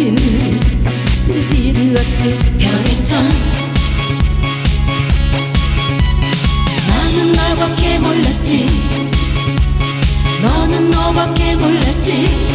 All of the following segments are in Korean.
똑같은 길을 걷지 평행선 나는 나밖에 몰랐지. 너는 너밖에 몰랐지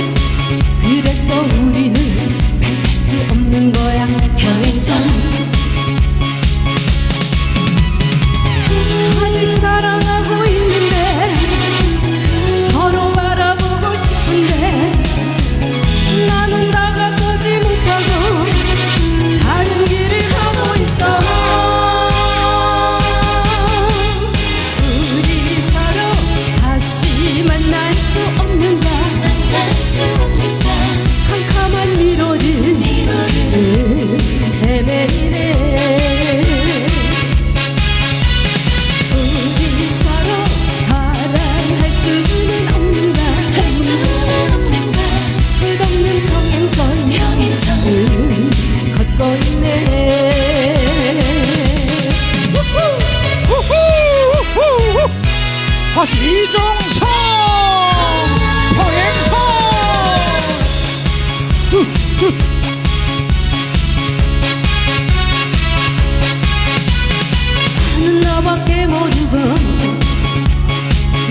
나는 너밖에 모르고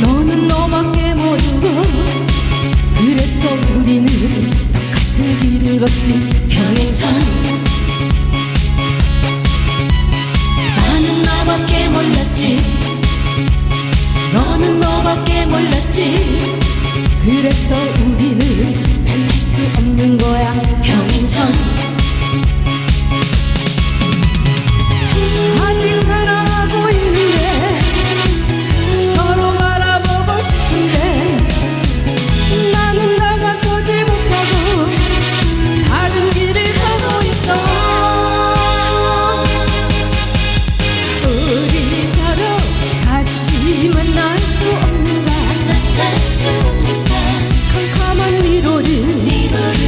너는 너밖에 모르고 그래서 우리는 똑같은 길을 걷지. 평행선 몰랐지. 너는 너밖에 몰랐지. 그래서 우리는 만날 수 없는 거야. 평행선.